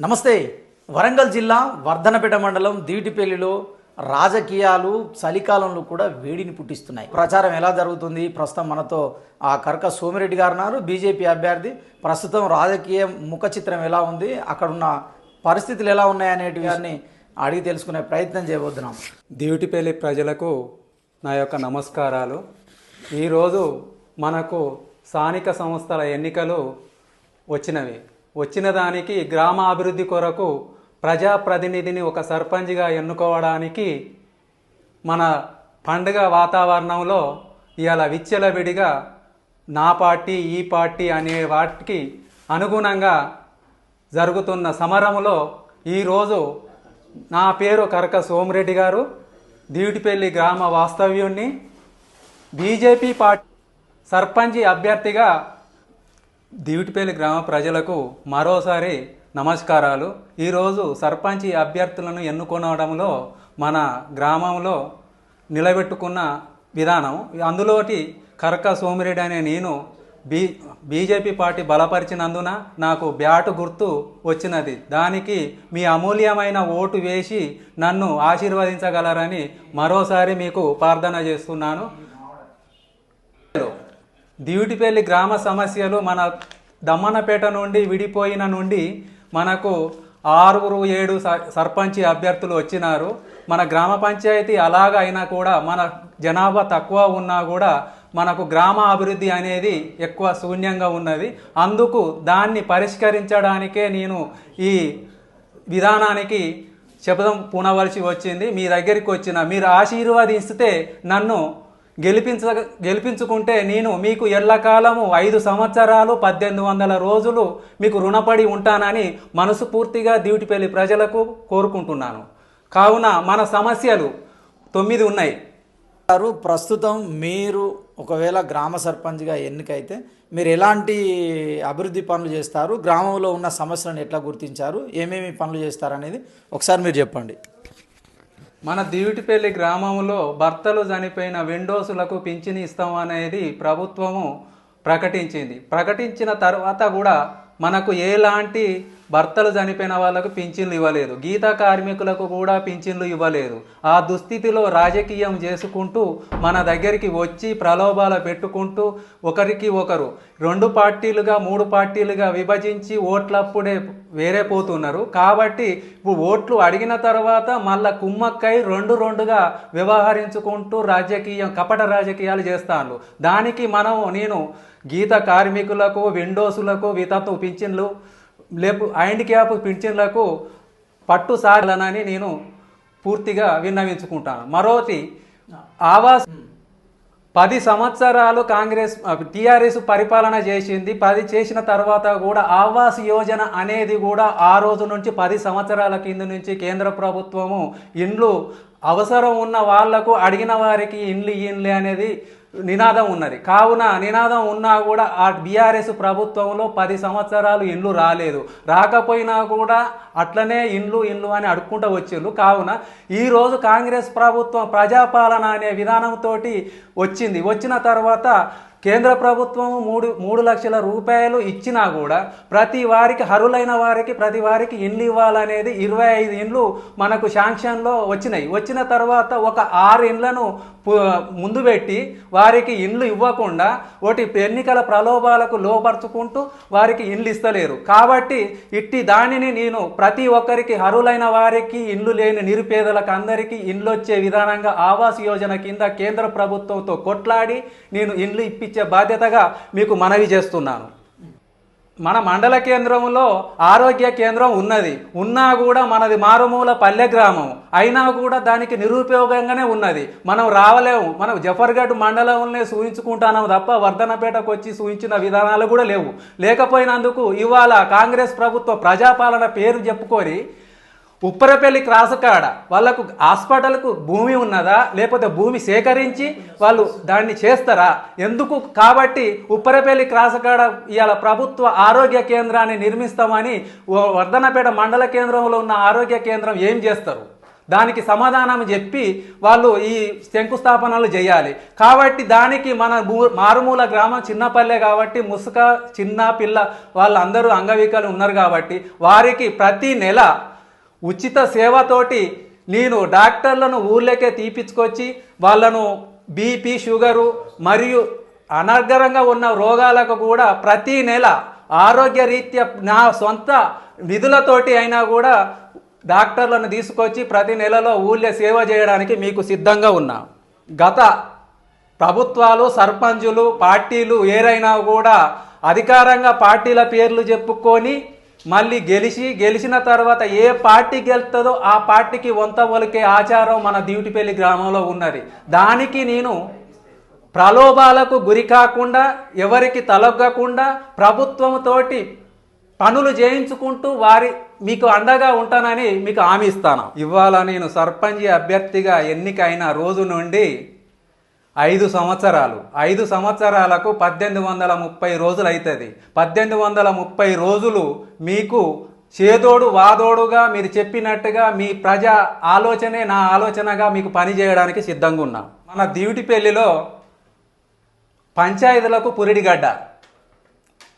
నమస్తే. వరంగల్ జిల్లా వర్ధనపేట మండలం దీటిపల్లిలో రాజకీయాలు చలికాలంలో కూడా వేడిని పుట్టిస్తున్నాయి. ప్రచారం ఎలా జరుగుతుంది? ప్రస్తుతం మనతో ఆ కరక సోమిరెడ్డి గారు ఉన్నారు. బీజేపీ అభ్యర్థి. ప్రస్తుతం రాజకీయ ముఖ చిత్రం ఎలా ఉంది? అక్కడ ఉన్న పరిస్థితులు ఎలా ఉన్నాయనేటి వారిని అడిగి తెలుసుకునే ప్రయత్నం చేయబోతున్నాం. దివిటిపల్లి ప్రజలకు నా యొక్క నమస్కారాలు. ఈరోజు మనకు స్థానిక సంస్థల ఎన్నికలు వచ్చినవి. వచ్చిన దానికి గ్రామ అభివృద్ధి కొరకు ప్రజాప్రతినిధిని ఒక సర్పంచ్గా ఎన్నుకోవడానికి మన పండుగ వాతావరణంలో ఇవాళ విచ్చలవిడిగా నా పార్టీ ఈ పార్టీ అనే వాటికి అనుగుణంగా జరుగుతున్న సమరంలో ఈరోజు నా పేరు కరక సోమిరెడ్డి గారు దీవిటిపల్లి గ్రామ వాస్తవ్యుణ్ణి. బీజేపీ పార్టీ సర్పంచి అభ్యర్థిగా దివిటిపేలి గ్రామ ప్రజలకు మరోసారి నమస్కారాలు. ఈరోజు సర్పంచి అభ్యర్థులను ఎన్నుకోవడంలో మన గ్రామంలో నిలబెట్టుకున్న విధానం. అందులోటి కరక సోమిరెడ్డి అనే నేను బీ బీజేపీ పార్టీ బలపరిచినందున నాకు బ్యాటు గుర్తు వచ్చినది. దానికి మీ అమూల్యమైన ఓటు వేసి నన్ను ఆశీర్వదించగలరని మరోసారి మీకు ప్రార్థన చేస్తున్నాను. దివిటిపల్లి గ్రామ సమస్యలు మన దమ్మన్నపేట నుండి విడిపోయిన నుండి మనకు ఆరుగురు ఏడు స- సర్పంచి అభ్యర్థులు వచ్చినారు. మన గ్రామ పంచాయతీ అలాగ అయినా కూడా మన జనాభా తక్కువ ఉన్నా కూడా మనకు గ్రామ అభివృద్ధి అనేది ఎక్కువ శూన్యంగా ఉన్నది. అందుకు దాన్ని పరిష్కరించడానికే నేను ఈ విధానానికి శబ్దం పునవలసి వచ్చింది. మీ దగ్గరికి వచ్చిన మీరు ఆశీర్వాదిస్తే నన్ను గెలిపించ గెలిపించుకుంటే నేను మీకు ఎల్లకాలము ఐదు సంవత్సరాలు పద్దెనిమిది వందల రోజులు మీకు రుణపడి ఉంటానని మనసుపూర్తిగా దీవిటిపల్లి ప్రజలకు కోరుకుంటున్నాను. కావున మన సమస్యలు తొమ్మిది ఉన్నాయి. గారు ప్రస్తుతం మీరు ఒకవేళ గ్రామ సర్పంచ్గా ఎన్నికైతే మీరు ఎలాంటి అభివృద్ధి పనులు చేస్తారు? గ్రామంలో ఉన్న సమస్యలను ఎట్లా గుర్తించారు? ఏమేమి పనులు చేస్తారు అనేది ఒకసారి మీరు చెప్పండి. మన దివిటిపల్లి గ్రామంలో భర్తలు చనిపోయిన విండోసులకు పింఛను ఇస్తాం అనేది ప్రభుత్వము ప్రకటించింది. ప్రకటించిన తర్వాత కూడా మనకు ఎలాంటి భర్తలు చనిపోయిన వాళ్ళకు పింఛన్లు ఇవ్వలేదు. గీత కార్మికులకు కూడా పింఛన్లు ఇవ్వలేదు. ఆ దుస్థితిలో రాజకీయం చేసుకుంటూ మన దగ్గరికి వచ్చి ప్రలోభాలు పెట్టుకుంటూ ఒకరికి ఒకరు రెండు పార్టీలుగా మూడు పార్టీలుగా విభజించి ఓట్లప్పుడే వేరే పోతున్నారు. కాబట్టి ఇప్పుడు ఓట్లు అడిగిన తర్వాత మళ్ళా కుమ్మక్కై రెండు రెండుగా వ్యవహరించుకుంటూ రాజకీయం కపట రాజకీయాలు చేస్తాను దానికి మనం నేను గీత కార్మికులకు విండోసులకు వితత్తు పింఛన్లు లేపు హ్యాండిక్యాప్ పింఛన్లకు పట్టు సాగాలని నేను పూర్తిగా విన్నవించుకుంటాను. మరోటి ఆవాస్ పది సంవత్సరాలు కాంగ్రెస్ టీఆర్ఎస్ పరిపాలన చేసింది. పది చేసిన తర్వాత కూడా ఆవాస్ యోజన అనేది కూడా ఆ రోజు నుంచి పది సంవత్సరాల కింద నుంచి కేంద్ర ప్రభుత్వము ఇండ్లు అవసరం ఉన్న వాళ్ళకు అడిగిన వారికి ఇండ్లు ఇండ్లు అనేది నినాదం ఉన్నది. కావున నినాదం ఉన్నా కూడా ఆ బీఆర్ఎస్ ప్రభుత్వంలో పది సంవత్సరాలు ఇండ్లు రాలేదు. రాకపోయినా కూడా అట్లనే ఇండ్లు ఇండ్లు అని అడుక్కుంటూ వచ్చిండ్రు. కావున ఈరోజు కాంగ్రెస్ ప్రభుత్వం ప్రజాపాలన అనే విధానంతో వచ్చింది. వచ్చిన తర్వాత కేంద్ర ప్రభుత్వం మూడు మూడు లక్షల రూపాయలు ఇచ్చినా కూడా ప్రతి వారికి అర్హులైన వారికి ప్రతి వారికి ఇండ్లు ఇవ్వాలనేది ఇరవై ఐదు ఇండ్లు మనకు శాంక్షన్లో వచ్చినాయి. వచ్చిన తర్వాత ఒక ఆరు ఇండ్లను ముందు పెట్టి వారికి ఇండ్లు ఇవ్వకుండా ఒకటి ఎన్నికల ప్రలోభాలకు లోపరుచుకుంటూ వారికి ఇండ్లు ఇస్తలేరు. కాబట్టి ఇట్టి దానిని నేను ప్రతి ఒక్కరికి అర్హులైన వారికి ఇండ్లు లేని నిరుపేదలకు అందరికీ ఇండ్లు వచ్చే విధానంగా ఆవాస్ యోజన కింద కేంద్ర ప్రభుత్వంతో కొట్లాడి నేను ఇండ్లు ఇప్పించే బాధ్యతగా మీకు మనవి చేస్తున్నాను. మన మండల కేంద్రంలో ఆరోగ్య కేంద్రం ఉన్నది. ఉన్నా కూడా మనది మారుమూల పల్లె గ్రామం. అయినా కూడా దానికి నిరుపయోగంగానే ఉన్నది. మనం రావలేము. మనం జఫర్గఢ్ మండలంలోనే సూచించుకుంటాము తప్ప వర్ధనపేటకు వచ్చి సూచించిన విధానాలు కూడా లేవు. లేకపోయినందుకు ఇవాళ కాంగ్రెస్ ప్రభుత్వ ప్రజాపాలన పేరు చెప్పుకొని ఉప్పరపల్లి క్రాస్ కాడ వాళ్ళకు హాస్పిటల్కు భూమి ఉన్నదా? లేకపోతే భూమి సేకరించి వాళ్ళు దాన్ని చేస్తారా? ఎందుకు? కాబట్టి ఉప్పరపల్లి క్రాస్ కాడ ఇవాళ ప్రభుత్వ ఆరోగ్య కేంద్రాన్ని నిర్మిస్తామని వర్ధనపేట మండల కేంద్రంలో ఉన్న ఆరోగ్య కేంద్రం ఏం చేస్తారు? దానికి సమాధానం చెప్పి వాళ్ళు ఈ శంకుస్థాపనలు చేయాలి. కాబట్టి దానికి మన మారుమూల గ్రామం చిన్నపల్లె కాబట్టి ముసుక చిన్న పిల్ల వాళ్ళందరూ అంగవికలు ఉన్నారు కాబట్టి వారికి ప్రతి నెల ఉచిత సేవతోటి నేను డాక్టర్లను ఊర్లోకే తీపిచ్చుకొచ్చి వాళ్ళను బీపీ షుగరు మరియు అనర్గరంగా ఉన్న రోగాలకు కూడా ప్రతి నెల ఆరోగ్య రీత్యా నా సొంత నిధులతోటి అయినా కూడా డాక్టర్లను తీసుకొచ్చి ప్రతి నెలలో ఊళ్ళో సేవ చేయడానికి మీకు సిద్ధంగా ఉన్నా. గత ప్రభుత్వాలు సర్పంచులు పార్టీలు ఏరైనా కూడా అధికారంగా పార్టీల పేర్లు చెప్పుకొని మళ్ళీ గెలిచి గెలిచిన తర్వాత ఏ పార్టీ గెలుతుందో ఆ పార్టీకి వంత ఒలికే ఆచారం మన దీవిటిపల్లి గ్రామంలో ఉన్నది. దానికి నేను ప్రలోభాలకు గురి కాకుండా ఎవరికి తలొగ్గకుండా ప్రభుత్వంతోటి పనులు చేయించుకుంటూ వారి మీకు అండగా ఉంటానని మీకు హామీ ఇస్తాను. ఇవాళ నేను సర్పంచ్ అభ్యర్థిగా ఎన్నికైన రోజు నుండి ఐదు సంవత్సరాలు. ఐదు సంవత్సరాలకు పద్దెనిమిది వందల ముప్పై రోజులు అవుతుంది పద్దెనిమిది వందల ముప్పై రోజులు మీకు చేదోడు వాదోడుగా మీరు చెప్పినట్టుగా మీ ప్రజా ఆలోచనే నా ఆలోచనగా మీకు పని చేయడానికి సిద్ధంగా ఉన్నా. మన దీవిటిపల్లిలో పంచాయతీలకు పురిడిగడ్డ.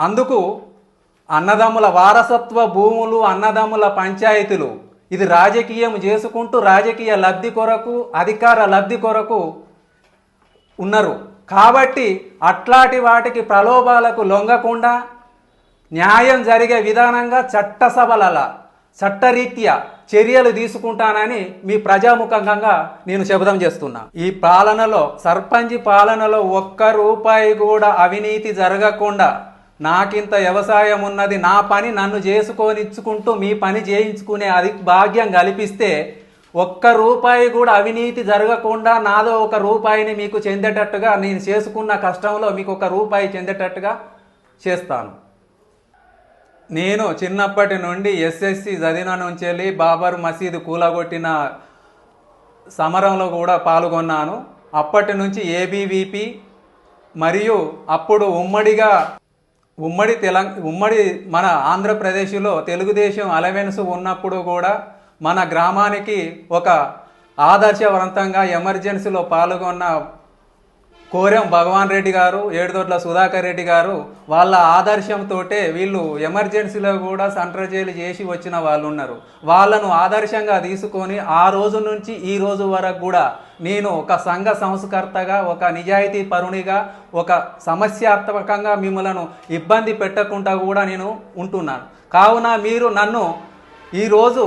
అందుకు అన్నదమ్ముల వారసత్వ భూములు అన్నదమ్ముల పంచాయతీలు. ఇది రాజకీయం చేసుకుంటూ రాజకీయ లబ్ధి కొరకు అధికార లబ్ధి కొరకు ఉన్నారు. కాబట్టి అట్లాంటి వాటికి ప్రలోభాలకు లొంగకుండా న్యాయం జరిగే విధానంగా చట్టసభల చట్టరీత్యా చర్యలు తీసుకుంటానని మీ ప్రజాముఖంగా నేను శబ్దం చేస్తున్నా. ఈ పాలనలో సర్పంచ్ పాలనలో ఒక్క రూపాయి కూడా అవినీతి జరగకుండా నాకింత వ్యవసాయం ఉన్నది నా పని నన్ను చేసుకొనిచ్చుకుంటూ మీ పని చేయించుకునే అది భాగ్యం కల్పిస్తే ఒక్క రూపాయి కూడా అవినీతి జరగకుండా నాదో ఒక రూపాయిని మీకు చెందేటట్టుగా నేను చేసుకున్న కష్టంలో మీకు ఒక రూపాయి చెందేటట్టుగా చేస్తాను. నేను చిన్నప్పటి నుండి ఎస్ఎస్సి చదివిన నుంచి వెళ్ళి బాబర్ మసీదు కూలగొట్టిన సమరంలో కూడా పాల్గొన్నాను. అప్పటి నుంచి ఏబీవీపీ మరియు అప్పుడు ఉమ్మడిగా ఉమ్మడి తెలంగ ఉమ్మడి మన ఆంధ్రప్రదేశ్లో తెలుగుదేశం అలవెన్స్ ఉన్నప్పుడు కూడా మన గ్రామానికి ఒక ఆదర్శవంతంగా ఎమర్జెన్సీలో పాల్గొన్న కోరెం భగవాన్ రెడ్డి గారు ఏడుదొడ్ల సుధాకర్ రెడ్డి గారు వాళ్ళ ఆదర్శంతో వీళ్ళు ఎమర్జెన్సీలో కూడా సెంట్రల్ జైలు చేసి వచ్చిన వాళ్ళు ఉన్నారు. వాళ్ళను ఆదర్శంగా తీసుకొని ఆ రోజు నుంచి ఈ రోజు వరకు కూడా నేను ఒక సంఘ సంస్కర్తగా ఒక నిజాయితీ పరునిగా ఒక సమస్యాత్మకంగా మిమ్మలను ఇబ్బంది పెట్టకుండా కూడా నేను ఉంటున్నాను. కావున మీరు నన్ను ఈరోజు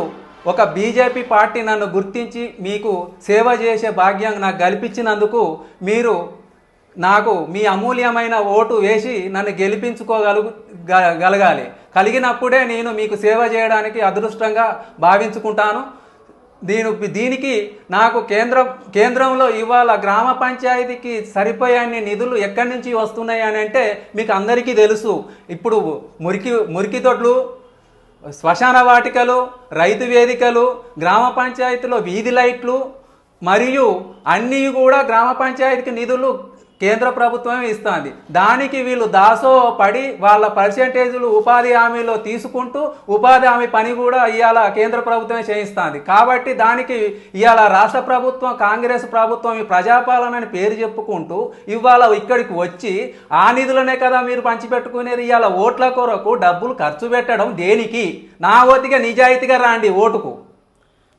ఒక బీజేపీ పార్టీ నన్ను గుర్తించి మీకు సేవ చేసే భాగ్యం నాకు కల్పించినందుకు మీరు నాకు మీ అమూల్యమైన ఓటు వేసి నన్ను గెలిపించుకోగలుగు గలగాలి. కలిగినప్పుడే నేను మీకు సేవ చేయడానికి అదృష్టంగా భావించుకుంటాను. దీని దీనికి నాకు కేంద్రం కేంద్రంలో ఇవాళ గ్రామ పంచాయతీకి సరిపోయే నిధులు ఎక్కడి నుంచి వస్తున్నాయి అని అంటే మీకు అందరికీ తెలుసు. ఇప్పుడు మురికి మురికి తొడ్లు శ్మశాన వాటికలు రైతు వేదికలు గ్రామ పంచాయతీలో వీధి లైట్లు మరియు అన్నీ కూడా గ్రామ పంచాయతీకి నిధులు కేంద్ర ప్రభుత్వమే ఇస్తుంది. దానికి వీళ్ళు దాసో పడి వాళ్ళ పర్సెంటేజీలు ఉపాధి హామీలో తీసుకుంటూ ఉపాధి హామీ పని కూడా ఇవాళ కేంద్ర ప్రభుత్వమే చేయిస్తుంది. కాబట్టి దానికి ఇవాళ రాష్ట్ర ప్రభుత్వం కాంగ్రెస్ ప్రభుత్వం ఈ ప్రజాపాలనని పేరు చెప్పుకుంటూ ఇవాళ ఇక్కడికి వచ్చి ఆ నిధులనే కదా మీరు పంచిపెట్టుకునేది? ఇవాళ ఓట్ల కొరకు డబ్బులు ఖర్చు పెట్టడం దేనికి? నా ఓతిగా నిజాయితీగా రాండి ఓటుకు.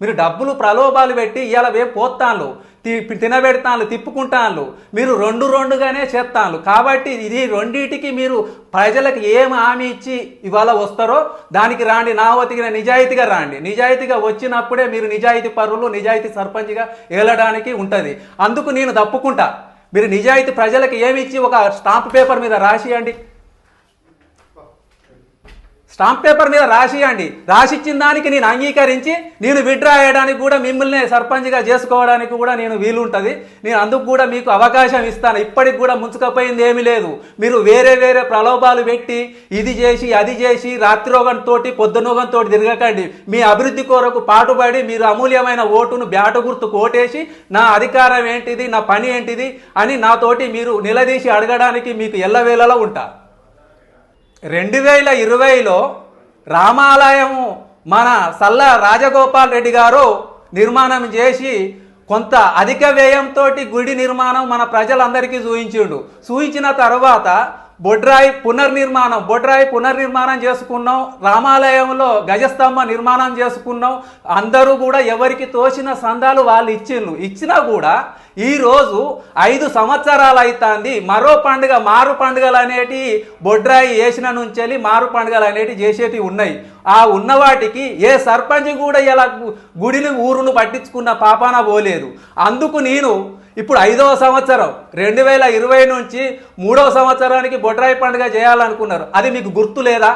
మీరు డబ్బులు ప్రలోభాలు పెట్టి ఇవాళ వే పోతాన్లు తినబెడతాను తిప్పుకుంటాను తిప్పుకుంటాన్లు. మీరు రెండు రెండుగానే చేస్తాన్లు. కాబట్టి ఇది రెండింటికి మీరు ప్రజలకు ఏం హామీ ఇచ్చి ఇవాళ వస్తారో దానికి రాండి. నా వతికిన నిజాయితీగా రాండి. నిజాయితీగా వచ్చినప్పుడే మీరు నిజాయితీ పరులు నిజాయితీ సర్పంచ్గా ఏలడానికి ఉంటుంది. అందుకు నేను తప్పుకుంటా. మీరు నిజాయితీ ప్రజలకు ఏమి ఇచ్చి ఒక స్టాంప్ పేపర్ మీద రాసియండి. స్టాంప్ పేపర్ మీద రాసియండి. రాసిచ్చిన దానికి నేను అంగీకరించి నేను విడ్రా అయ్యడానికి కూడా మిమ్మల్ని సర్పంచ్గా చేసుకోవడానికి కూడా నేను వీలు ఉంటుంది నేను అందుకు కూడా మీకు అవకాశం ఇస్తాను. ఇప్పటికి కూడా ముంచుకపోయింది ఏమీ లేదు. మీరు వేరే వేరే ప్రలోభాలు పెట్టి ఇది చేసి అది చేసి రాత్రిరోగంతో పొద్దునోగంతో తిరగకండి. మీ అభివృద్ధి కొరకు పాటుపడి మీరు అమూల్యమైన ఓటును బ్యాట గుర్తు కోటేసి నా అధికారం ఏంటిది నా పని ఏంటిది అని నాతోటి మీరు నిలదీసి అడగడానికి మీకు ఎల్లవేళలా ఉంటా. రెండు వేల ఇరవైలో రామాలయము మన సల్ల రాజగోపాల్ రెడ్డి గారు నిర్మాణం చేసి కొంత అధిక వ్యయంతో గుడి నిర్మాణం మన ప్రజలందరికీ చూయించిండు. చూయించిన తర్వాత బొడ్రాయి పునర్నిర్మాణం బొడ్రాయి పునర్నిర్మాణం చేసుకున్నాం రామాలయంలో గజస్తంభ నిర్మాణం చేసుకున్నాం. అందరూ కూడా ఎవరికి తోచిన సందాలు వాళ్ళు ఇచ్చిండ్రు. ఇచ్చినా కూడా ఈరోజు ఐదు సంవత్సరాలు అవుతుంది మరో పండుగ మారు పండుగలు అనేటి బొడ్రాయి వేసిన నుంచి మారు పండుగలు అనేటి చేసేటివి ఉన్నాయి. ఆ ఉన్నవాటికి ఏ సర్పంచ్ కూడా ఇలా గుడిని ఊరును పట్టించుకున్న పాపాన పోలేదు. అందుకు నేను ఇప్పుడు ఐదవ సంవత్సరం. రెండు వేల ఇరవై నుంచి మూడవ సంవత్సరానికి బొడ్రాయి పండుగ చేయాలనుకున్నారు. అది మీకు గుర్తు లేదా?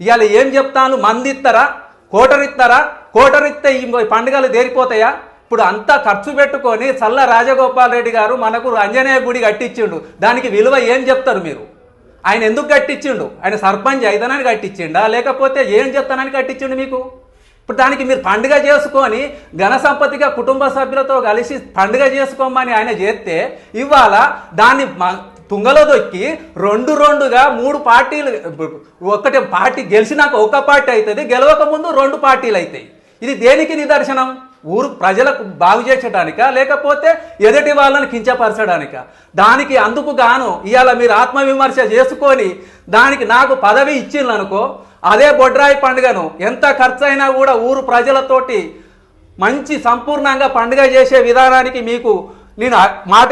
ఇవాళ ఏం చెప్తాను? మంది ఇస్తారా కోటరిస్తారా కోటరిస్తే ఈ పండుగలు దేరిపోతాయా? ఇప్పుడు అంతా ఖర్చు పెట్టుకొని చల్ల రాజగోపాల్ రెడ్డి గారు మనకు ఆంజనేయ గుడి కట్టించిండు. దానికి విలువ ఏం చెప్తారు మీరు? ఆయన ఎందుకు కట్టించిండు? ఆయన సర్పంచ్ అయితనని కట్టించిండా? లేకపోతే ఏం చెప్తానని కట్టించిండు మీకు? ఇప్పుడు దానికి మీరు పండుగ చేసుకొని ఘన సంపత్తిగా కుటుంబ సభ్యులతో కలిసి పండుగ చేసుకోమని ఆయన చేస్తే ఇవాళ దాన్ని తుంగలో దొక్కి రెండు రెండుగా మూడు పార్టీలు ఒకటి పార్టీ గెలిచినాక ఒక పార్టీ అవుతుంది గెలవక ముందు రెండు పార్టీలు అవుతాయి. ఇది దేనికి నిదర్శనం? ఊరు ప్రజలకు బాగు చేసడానిక లేకపోతే ఎదుటి వాళ్ళని కించపరచడానిక? దానికి అందుకు గాను ఇవాళ మీరు ఆత్మవిమర్శ చేసుకొని దానికి నాకు పదవి ఇచ్చిండ్రు అనుకో అదే బొడ్రాయి పండుగను ఎంత ఖర్చు అయినా కూడా ఊరు ప్రజలతోటి మంచి సంపూర్ణంగా పండుగ చేసే విధానానికి మీకు నేను మాట